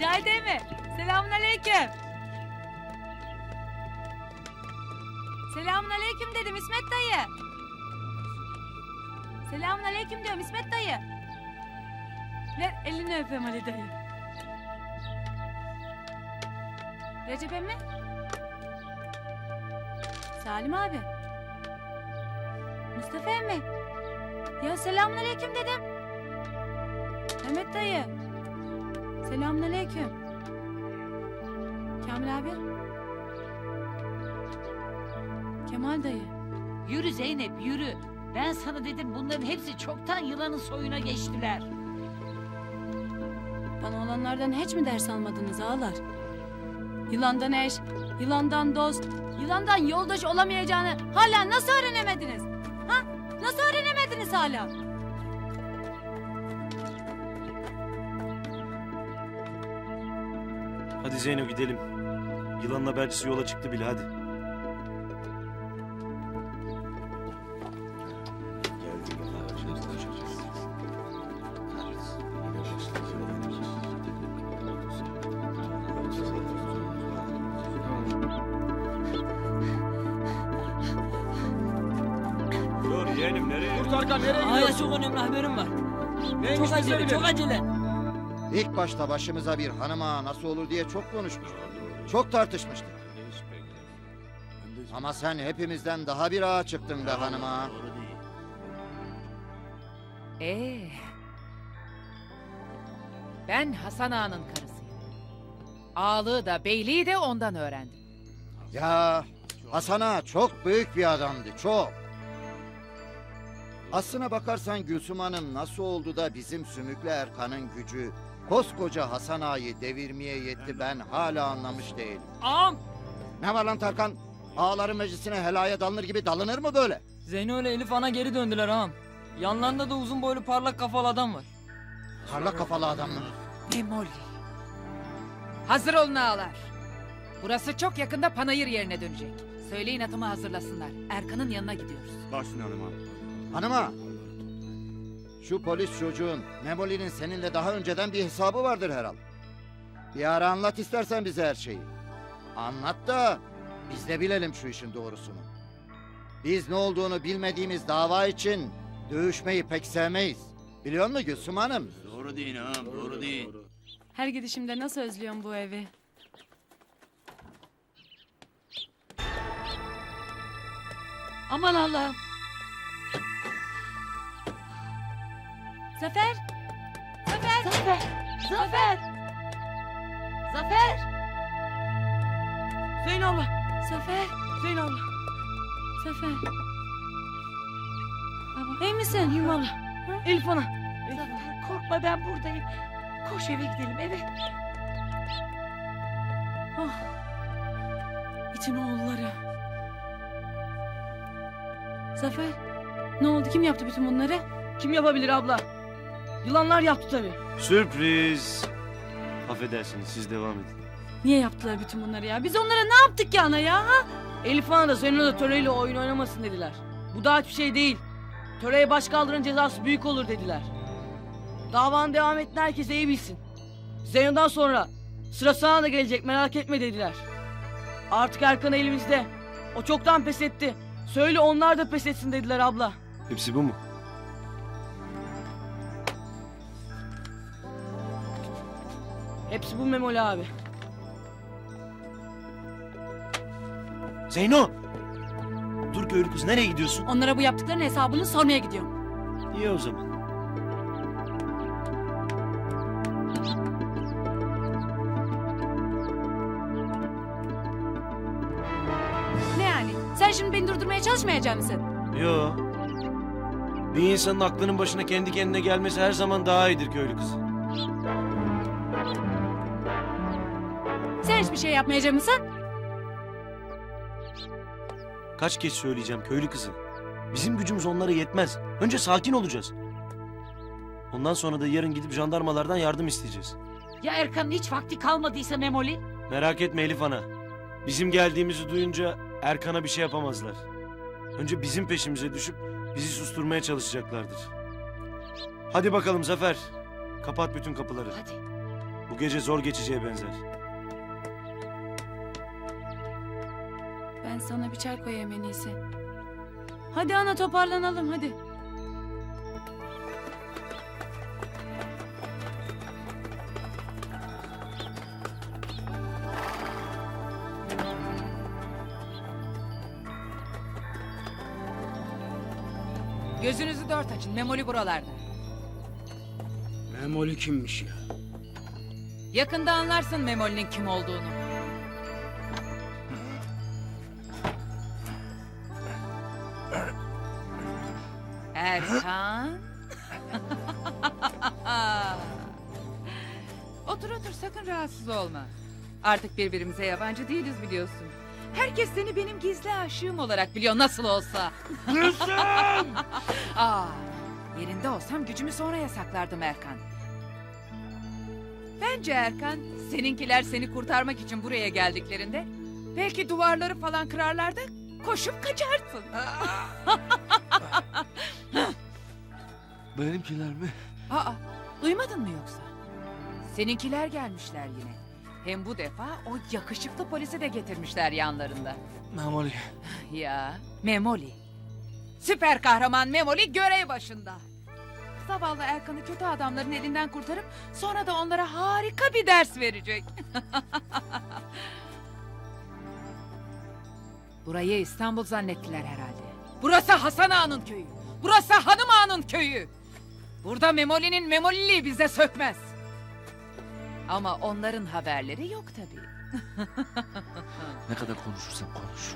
Cahide mi? Selamun aleyküm. Selamun aleyküm dedim İsmet dayı. Selamun aleyküm diyorum İsmet dayı. Ver elini öpeyim Ali dayı. Recep emmi. Salim abi. Mustafa emmi. Ya selamun aleyküm dedim. Mehmet dayı. Selamünaleyküm. Kamil abi. Kemal dayı. Yürü Zeynep yürü. Ben sana dedim bunların hepsi çoktan yılanın soyuna geçtiler. Bana olanlardan hiç mi ders almadınız ağalar? Yılandan eş, yılandan dost, yılandan yoldaş olamayacağını hala nasıl öğrenemediniz? Ha? Nasıl öğrenemediniz hala? Hadi Zeyno gidelim. Yılanın habercisi yola çıktı bile hadi. Yeğenim nereye? Dur Tarkan nereye Hala gidiyorsun? çok önemli haberim var. Neymiş Çok acele, çok acele. İlk başta başımıza bir hanıma nasıl olur diye çok konuşmuştuk. Çok tartışmıştık. Ama sen hepimizden daha bir ağa çıktın be hanıma. Ee, ben Hasan Ağa'nın karısıyım. Ağalığı da beyliği de ondan öğrendim. Ya Hasan ağa çok büyük bir adamdı çok. Aslına bakarsan Gülsüm Hanım nasıl oldu da bizim Sümüklü Erkan'ın gücü koskoca Hasan ağayı devirmeye yetti ben hala anlamış değilim. Ağam. Ne var lan Tarkan? Ağaların meclisine helaya dalınır gibi dalınır mı böyle? Zeyno ile Elif ana geri döndüler ağam. Yanlarında da uzun boylu parlak kafalı adam var. Parlak kafalı adam mı? Memoli. Hazır olun ağalar. Burası çok yakında panayır yerine dönecek. Söyleyin atımı hazırlasınlar. Erkan'ın yanına gidiyoruz. Hanıma. Şu polis çocuğun Memoli'nin seninle daha önceden bir hesabı vardır herhal. Bir ara anlat istersen bize her şeyi. Anlat da biz de bilelim şu işin doğrusunu. Biz ne olduğunu bilmediğimiz dava için dövüşmeyi pek sevmeyiz. Biliyor musun Gülsüm Hanım? Doğru değil ha doğru değil. Her gidişimde nasıl özlüyorum bu evi. Aman Allah'ım. Zafer! Zafer! Zafer. Zafer. Zafer. Zeyno abla. Zafer! Zeyno abla. Zafer! İyi misin? İyiyim abla. Elif ana. Zafer korkma ben buradayım. Koş eve gidelim eve. Ah. İtin oğulları. Zafer, ne oldu? Kim yaptı bütün bunları? Kim yapabilir abla? Yılanlar yaptı tabii. Sürpriz. Affedersiniz siz devam edin. Niye yaptılar bütün bunları ya? Biz onlara ne yaptık ki ana ya? Ha? Elif ana da Zeyno da töreyle oyun oynamasın dediler. Bu daha hiçbir şey değil. Töreye baş kaldıran cezası büyük olur dediler. Davanın devam ettiğini herkes iyi bilsin. Zeyno'dan sonra sıra sana da gelecek merak etme dediler. Artık Erkan elimizde. O çoktan pes etti. Söyle onlar da pes etsin dediler abla. Hepsi bu mu? Hepsi bu Memoli abi. Zeyno! Dur köylü kız nereye gidiyorsun? Onlara bu yaptıklarının hesabını sormaya gidiyorum. İyi o zaman. Ne yani? Sen şimdi beni durdurmaya çalışmayacak mısın? Yo. Bir insanın aklının başına kendi kendine gelmesi her zaman daha iyidir köylü kızı. Hiçbir şey yapmayacak mısın? Kaç kez söyleyeceğim köylü kızı. Bizim gücümüz onlara yetmez. Önce sakin olacağız. Ondan sonra da yarın gidip jandarmalardan yardım isteyeceğiz. Ya Erkan'ın hiç vakti kalmadıysa Memoli? Merak etme Elif Ana. Bizim geldiğimizi duyunca Erkan'a bir şey yapamazlar. Önce bizim peşimize düşüp bizi susturmaya çalışacaklardır. Hadi bakalım Zafer. Kapat bütün kapıları. Hadi. Bu gece zor geçeceğe benzer. Ben sana bir çay koyayım en iyisi. Hadi ana toparlanalım hadi. Gözünüzü dört açın. Memoli buralarda. Memoli kimmiş ya? Yakında anlarsın Memoli'nin kim olduğunu. Erkan. otur otur sakın rahatsız olma. Artık birbirimize yabancı değiliz biliyorsun. Herkes seni benim gizli aşığım olarak biliyor nasıl olsa. Aa, yerinde olsam gücümü sonra yasaklardım Erkan. Bence Erkan, seninkiler seni kurtarmak için buraya geldiklerinde belki duvarları falan kırarlardı, koşup kaçarsın. Benimkiler mi? Aa, duymadın mı yoksa? Seninkiler gelmişler yine. Hem bu defa o yakışıklı polisi de getirmişler yanlarında. Memoli. Ya, Memoli. Süper kahraman Memoli görev başında. Zavallı Erkan'ı kötü adamların elinden kurtarıp sonra da onlara harika bir ders verecek. Burayı İstanbul zannettiler herhalde. Burası Hasan Ağa'nın köyü. Burası Hanım Ağa'nın köyü. Burada Memoli'nin Memoliliği bize sökmez. Ama onların haberleri yok tabii. Ne kadar konuşursan konuş.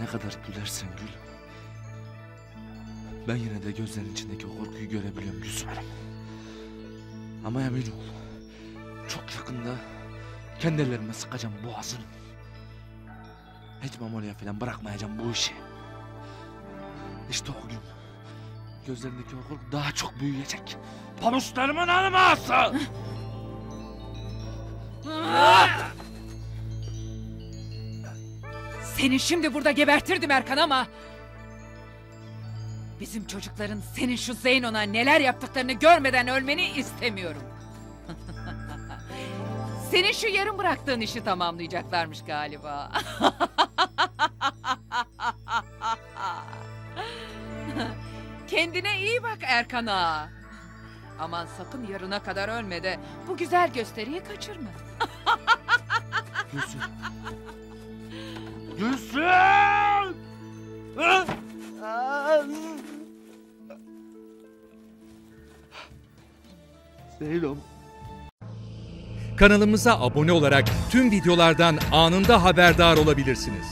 Ne kadar gülersen gül. Ben yine de gözlerin içindeki korkuyu görebiliyorum Gülsümer'im. Ama emin ol. Çok yakında kendi ellerime sıkacağım boğazını. Hiç Memoli'ye falan bırakmayacağım bu işi. İşte o gün gözlerindeki o korku daha çok büyüyecek. Pamuçlarımın alması! Seni şimdi burada gebertirdim Erkan ama... Bizim çocukların senin şu Zeyno'na neler yaptıklarını görmeden ölmeni istemiyorum. senin şu yarım bıraktığın işi tamamlayacaklarmış galiba. Kendine iyi bak Erkan ağa. Aman sakın yarına kadar ölme de bu güzel gösteriyi kaçırma. Gülsün. Gülsün! Zeynep. Kanalımıza abone olarak tüm videolardan anında haberdar olabilirsiniz.